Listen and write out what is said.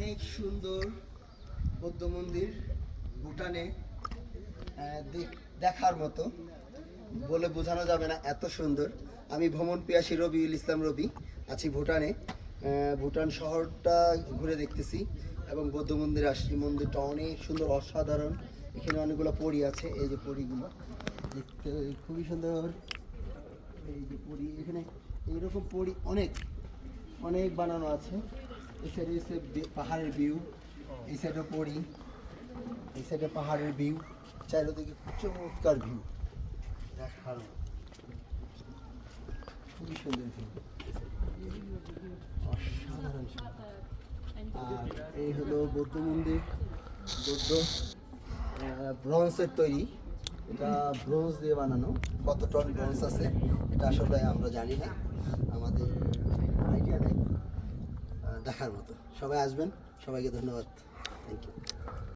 অনেক সুন্দর বৌদ্ধ মন্দির ভুটানে দেখার মতো। বলে বোঝানো যাবে না এত সুন্দর। আমি ভ্রমণ পিয়াসী রবিউল ইসলাম রবি, আছি ভুটানে। ভুটান শহরটা ঘুরে দেখতেছি এবং বৌদ্ধ মন্দির আসছি। মন্দিরটা অনেক সুন্দর, অসাধারণ। এখানে অনেকগুলো পরি আছে, এই যে পরিগুলো। দেখতে খুবই সুন্দর। এই যে পরি, এখানে এইরকম পরি অনেক অনেক বানানো আছে। এই সাইডে এসে পাহাড়ের ভিউ এই সাইডে পরি এই সাইডে পাহাড়ের ভিউ চারিদিকে চমৎকার ভিউ দেখার খুবই সুন্দর ভিউ অসাধারণ আর এই হলো বৌদ্ধ মন্দির, বৌদ্ধ ব্রোঞ্জের তৈরি। এটা ব্রোঞ্জ দিয়ে বানানো। কত টন ব্রোঞ্জ আছে, এটা আসলে আমরা জানি না। আমাদের দেখার মতো। সবাই আসবেন সবাইকে ধন্যবাদ। Thank you